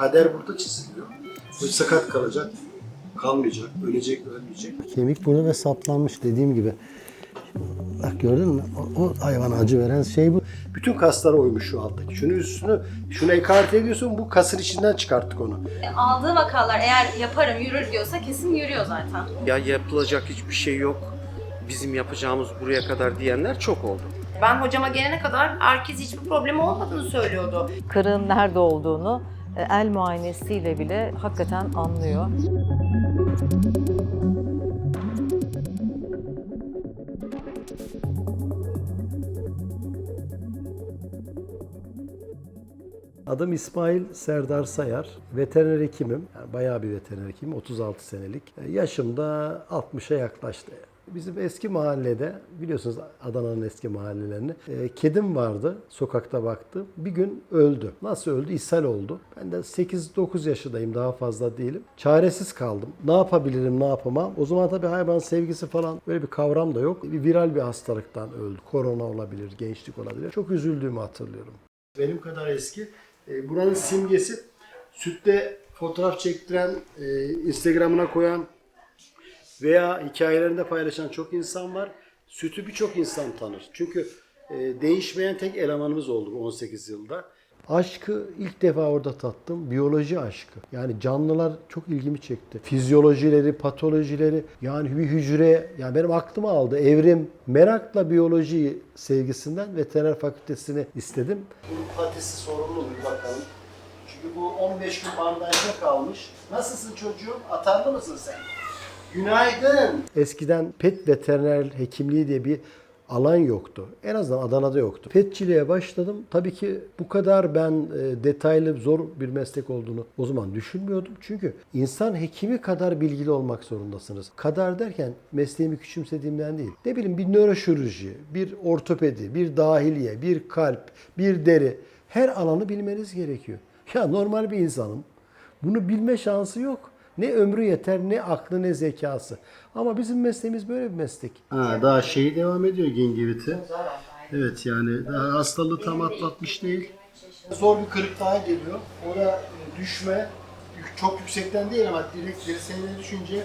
kader burada çiziliyor. Bu sakat kalacak, kalmayacak, ölecek, ölmeyecek. Kemik burada ve saplanmış dediğim gibi. Bak gördün mü? O, o hayvana acı veren şey bu. Bütün kaslara uymuş şu alttaki. Şunu üstünü, şunu ekarte ediyorsun bu kasın içinden çıkarttık onu. Aldığı vakalar eğer yaparım yürür diyorsa kesin yürüyor zaten. Ya yapılacak hiçbir şey yok. Bizim yapacağımız buraya kadar diyenler çok oldu. Ben hocama gelene kadar herkes hiçbir problemi olmadığını söylüyordu. Kırığın nerede olduğunu e, el muayenesiyle bile hakikaten anlıyor. Adım İsmail Serdar Sayar. Veteriner hekimim. Yani bayağı bir veteriner hekimim. 36 senelik. E, Yaşım da 60'a yaklaştı. Bizim eski mahallede, biliyorsunuz Adana'nın eski mahallelerini, e, kedim vardı. Sokakta baktım. Bir gün öldü. Nasıl öldü? İshal oldu. Ben de 8-9 yaşındayım. Daha fazla değilim. Çaresiz kaldım. Ne yapabilirim, ne yapamam? O zaman tabii hayvan sevgisi falan böyle bir kavram da yok. Bir viral bir hastalıktan öldü. Korona olabilir, gençlik olabilir. Çok üzüldüğümü hatırlıyorum. Benim kadar eski. E, buranın simgesi sütte fotoğraf çektiren, e, Instagram'ına koyan veya hikayelerinde paylaşan çok insan var. Sütü birçok insan tanır. Çünkü e, değişmeyen tek elemanımız oldu bu 18 yılda. Aşkı ilk defa orada tattım. Biyoloji aşkı. Yani canlılar çok ilgimi çekti. Fizyolojileri, patolojileri, yani bir hücre, yani benim aklıma aldı. Evrim, merakla biyoloji sevgisinden veteriner fakültesini istedim. Bunun patisi sorumlu mu bir bakalım. Çünkü bu 15 gün bandajda kalmış. Nasılsın çocuğum? Atarlı mısın sen? Günaydın. Eskiden pet veteriner hekimliği diye bir alan yoktu. En azından Adana'da yoktu. Petçiliğe başladım. Tabii ki bu kadar ben e, detaylı, zor bir meslek olduğunu o zaman düşünmüyordum. Çünkü insan hekimi kadar bilgili olmak zorundasınız. Kadar derken mesleğimi küçümsediğimden değil. Ne bileyim bir nöroşirurji, bir ortopedi, bir dahiliye, bir kalp, bir deri. Her alanı bilmeniz gerekiyor. Ya normal bir insanın bunu bilme şansı yok. Ne ömrü yeter, ne aklı, ne zekası. Ama bizim mesleğimiz böyle bir meslek. Ha, daha şeyi devam ediyor gingiviti. Evet yani daha hastalığı tam atlatmış değil. Zor bir kırık daha geliyor. O da e, düşme. Çok yüksekten değil ama direkt dirseğine düşünce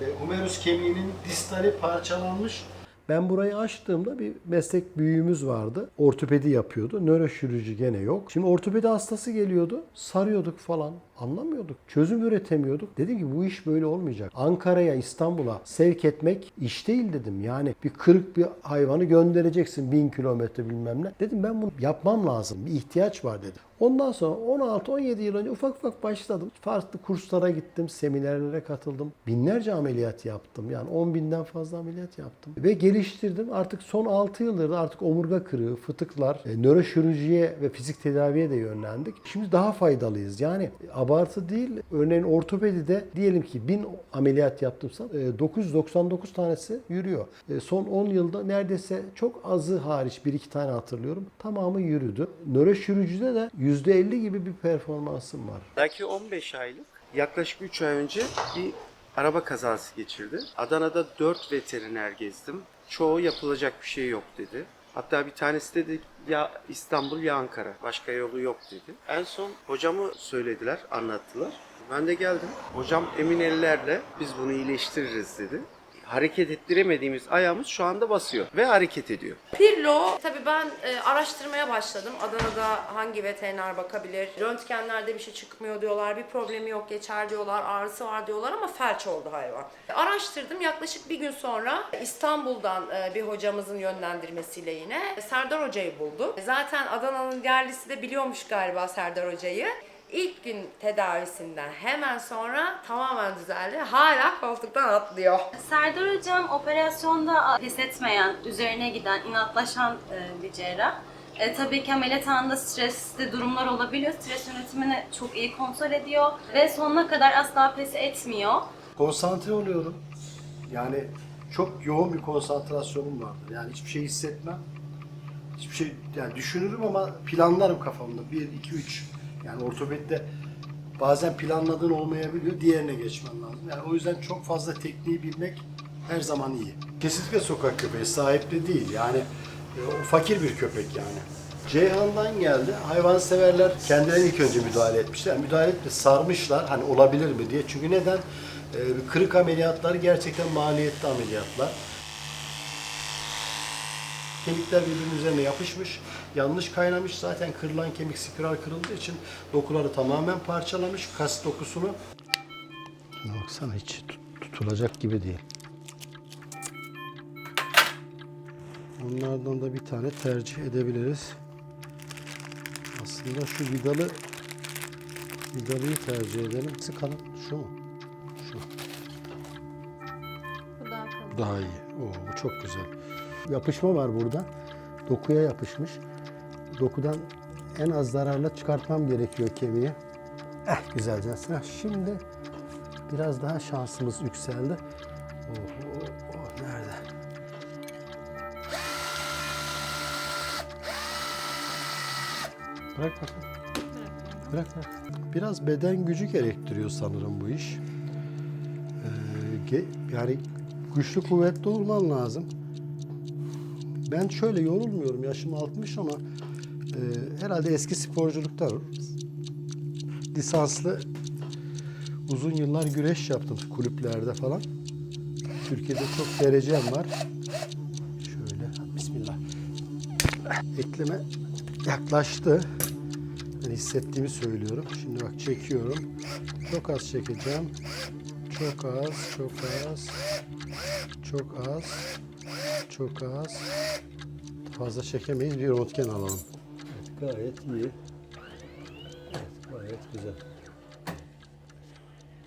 e, humerus kemiğinin distali parçalanmış. Ben burayı açtığımda bir meslek büyüğümüz vardı. Ortopedi yapıyordu. Nöroşirurji gene yok. Şimdi ortopedi hastası geliyordu. Sarıyorduk falan. Anlamıyorduk. Çözüm üretemiyorduk. Dedim ki bu iş böyle olmayacak. Ankara'ya, İstanbul'a sevk etmek iş değil dedim. Yani bir kırık bir hayvanı göndereceksin bin kilometre bilmem ne. Dedim ben bunu yapmam lazım. Bir ihtiyaç var dedim. Ondan sonra 16-17 yıl önce ufak ufak başladım. Farklı kurslara gittim, seminerlere katıldım. Binlerce ameliyat yaptım. Yani 10 binden fazla ameliyat yaptım. Ve geliştirdim. Artık son 6 yıldır da artık omurga kırığı, fıtıklar, e, nöroşirurjiye ve fizik tedaviye de yönlendik. Şimdi daha faydalıyız. Yani abartı değil. Örneğin ortopedide diyelim ki 1000 ameliyat yaptımsa e, 999 tanesi yürüyor. E, Son 10 yılda neredeyse çok azı hariç 1-2 tane hatırlıyorum. Tamamı yürüdü. Nöroşirurjide de %50 gibi bir performansım var. Belki 15 aylık yaklaşık 3 ay önce bir araba kazası geçirdi. Adana'da 4 veteriner gezdim. Çoğu yapılacak bir şey yok dedi. Hatta bir tanesi dedi ya İstanbul ya Ankara. Başka yolu yok dedi. En son hocamı söylediler, anlattılar. Ben de geldim. Hocam emin ellerle biz bunu iyileştiririz dedi. Hareket ettiremediğimiz ayağımız şu anda basıyor ve hareket ediyor. Pirlo, tabii ben e, araştırmaya başladım. Adana'da hangi veteriner bakabilir? Röntgenlerde bir şey çıkmıyor diyorlar, bir problemi yok, geçer diyorlar, ağrısı var diyorlar ama felç oldu hayvan. Araştırdım, yaklaşık bir gün sonra İstanbul'dan e, bir hocamızın yönlendirmesiyle yine Serdar Hoca'yı buldu. Zaten Adana'nın yerlisi de biliyormuş galiba Serdar Hoca'yı. İlk gün tedavisinden hemen sonra tamamen düzeldi. Hala koltuktan atlıyor. Serdar Hocam operasyonda pes etmeyen, üzerine giden, inatlaşan e, bir cerrah. E, tabii ki ameliyathanede stresli durumlar olabiliyor. Stres yönetimini çok iyi kontrol ediyor ve sonuna kadar asla pes etmiyor. konsantre oluyorum. Yani çok yoğun bir konsantrasyonum vardır. Yani hiçbir şey hissetmem. Hiçbir şey yani düşünürüm ama planlarım kafamda. 1 2 3. Yani ortopedide bazen planladığın olmayabiliyor. Diğerine geçmen lazım. Yani o yüzden çok fazla tekniği bilmek her zaman iyi. Kesinlikle sokak köpeği sahipli değil. Yani e, o fakir bir köpek yani. Ceyhan'dan geldi. Hayvanseverler kendileri ilk önce müdahale etmişler. Müdahale de sarmışlar. Hani olabilir mi diye. Çünkü neden? Ee, kırık ameliyatlar gerçekten maliyetli ameliyatlar. Kemikler birbirinin üzerine yapışmış, yanlış kaynamış. Zaten kırılan kemik spiral kırıldığı için dokuları tamamen parçalamış, kas dokusunu. Şuna baksana hiç tut- tutulacak gibi değil. Onlardan da bir tane tercih edebiliriz. Aslında şu vidalı vidalıyı tercih edelim. Sıkalım. Şu mu? Şu. Bu daha iyi. Oo, bu çok güzel. Yapışma var burada. Dokuya yapışmış. Dokudan en az zararla çıkartmam gerekiyor kemiği. Eh güzelce. Sıra. Şimdi biraz daha şansımız yükseldi. Oh, oh, oh, nerede? Bırak bakayım. Bırak bırak. Biraz beden gücü gerektiriyor sanırım bu iş. Ee, yani güçlü kuvvetli olman lazım. Ben şöyle yorulmuyorum. Yaşım 60 ama e, herhalde eski sporculukta lisanslı uzun yıllar güreş yaptım kulüplerde falan. Türkiye'de çok derecem var. Şöyle bismillah. Ekleme yaklaştı. Ben hissettiğimi söylüyorum. Şimdi bak çekiyorum. Çok az çekeceğim. Çok az, çok az. Çok az. Çok az. Fazla çekemeyiz. Bir röntgen alalım. Evet, gayet iyi. Evet, gayet güzel.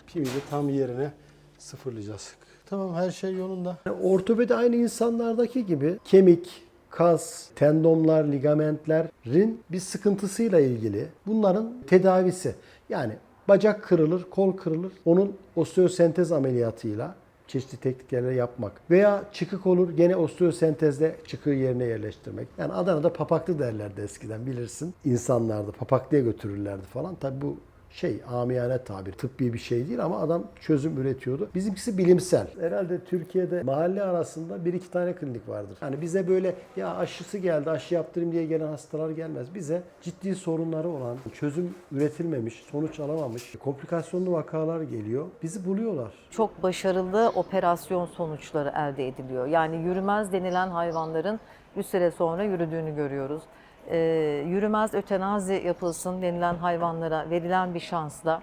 Pimi de tam yerine sıfırlayacağız. Tamam her şey yolunda. Ortopedi aynı insanlardaki gibi kemik, kas, tendonlar, ligamentlerin bir sıkıntısıyla ilgili bunların tedavisi. Yani bacak kırılır, kol kırılır. Onun osteosentez ameliyatıyla çeşitli tekniklerle yapmak. Veya çıkık olur gene osteosentezle çıkığı yerine yerleştirmek. Yani Adana'da papaklı derlerdi eskiden bilirsin. İnsanlardı papaklıya götürürlerdi falan. Tabi bu şey amiyane tabir tıbbi bir şey değil ama adam çözüm üretiyordu. Bizimkisi bilimsel. Herhalde Türkiye'de mahalle arasında bir iki tane klinik vardır. Yani bize böyle ya aşısı geldi aşı yaptırayım diye gelen hastalar gelmez. Bize ciddi sorunları olan, çözüm üretilmemiş, sonuç alamamış, komplikasyonlu vakalar geliyor. Bizi buluyorlar. Çok başarılı operasyon sonuçları elde ediliyor. Yani yürümez denilen hayvanların bir süre sonra yürüdüğünü görüyoruz. Ee, yürümez ötenazi yapılsın denilen hayvanlara verilen bir şansla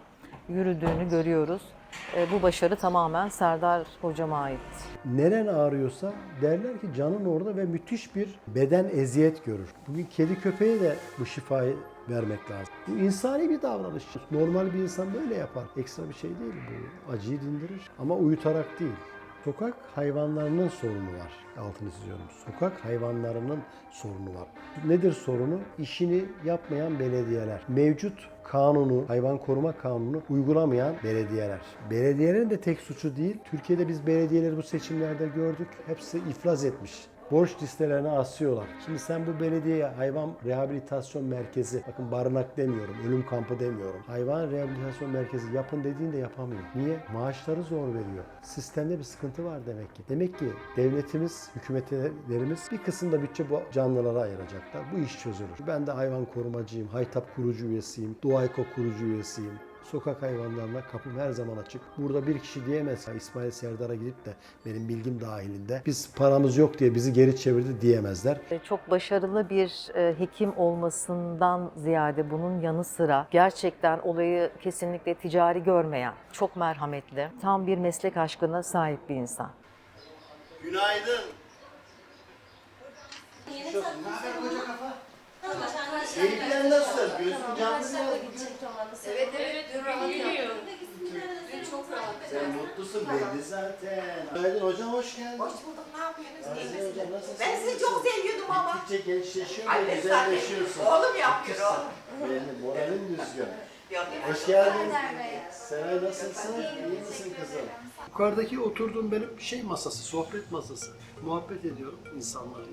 yürüdüğünü görüyoruz. Ee, bu başarı tamamen Serdar hocama ait. Neren ağrıyorsa derler ki canın orada ve müthiş bir beden eziyet görür. Bugün kedi köpeğe de bu şifayı vermek lazım. Bu insani bir davranış. Normal bir insan böyle yapar. Ekstra bir şey değil bu. Acıyı dindirir ama uyutarak değil. Sokak hayvanlarının sorunu var. Altını çiziyorum. Sokak hayvanlarının sorunu var. Nedir sorunu? İşini yapmayan belediyeler. Mevcut kanunu, hayvan koruma kanunu uygulamayan belediyeler. Belediyelerin de tek suçu değil. Türkiye'de biz belediyeleri bu seçimlerde gördük. Hepsi iflas etmiş. Borç listelerine asıyorlar. Şimdi sen bu belediyeye hayvan rehabilitasyon merkezi, bakın barınak demiyorum, ölüm kampı demiyorum. Hayvan rehabilitasyon merkezi yapın dediğinde yapamıyor. Niye? Maaşları zor veriyor. Sistemde bir sıkıntı var demek ki. Demek ki devletimiz, hükümetlerimiz bir kısımda bütçe bu canlılara ayıracaklar. Bu iş çözülür. Ben de hayvan korumacıyım, Haytap kurucu üyesiyim, Doğayko kurucu üyesiyim. Sokak hayvanlarına kapım her zaman açık. Burada bir kişi diyemez "Ha, İsmail Serdar'a gidip de benim bilgim dahilinde biz paramız yok diye bizi geri çevirdi diyemezler. Ee, Çok başarılı bir e, hekim olmasından ziyade bunun yanı sıra gerçekten olayı kesinlikle ticari görmeyen, çok merhametli, tam bir meslek aşkına sahip bir insan. Günaydın. Keyifler nasıl? Gözün canlı Evet evet dün rahat yaptım. Sen mutlusun belli zaten. Günaydın hocam hoş geldin. Hoş bulduk, ne yapıyorsunuz? İyi hocam nasılsın? Ben sizi çok seviyordum ama. Gittikçe gençleşiyorsun Ay ve güzelleşiyorsun. oğlum yapıyor oğlum. Benim moralim düzgün. Hoş geldin. Seray nasılsın? İyi misin kızım? Yukarıdaki oturduğum benim şey masası, sohbet masası. Muhabbet ediyorum insanlarla.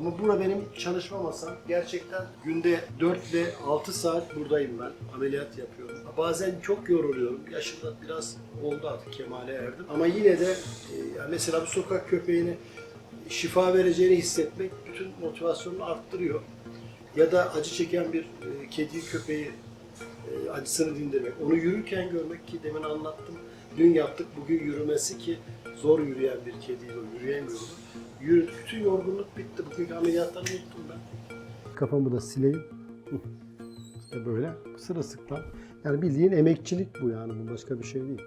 Ama bura benim çalışma masam. Gerçekten günde 4 ile 6 saat buradayım ben. Ameliyat yapıyorum. Bazen çok yoruluyorum. Yaşım da biraz oldu artık kemale erdim. Ama yine de e, mesela bu sokak köpeğine şifa vereceğini hissetmek bütün motivasyonunu arttırıyor. Ya da acı çeken bir e, kediyi, köpeği e, acısını dindirmek. Onu yürürken görmek ki demin anlattım. Dün yaptık, bugün yürümesi ki zor yürüyen bir kediydi o, yürüyemiyordu. Bütün yorgunluk bitti. Bugünkü ameliyatları unuttum ben. Kafamı da sileyim. İşte böyle sırılsıklam. Yani bildiğin emekçilik bu yani bu başka bir şey değil.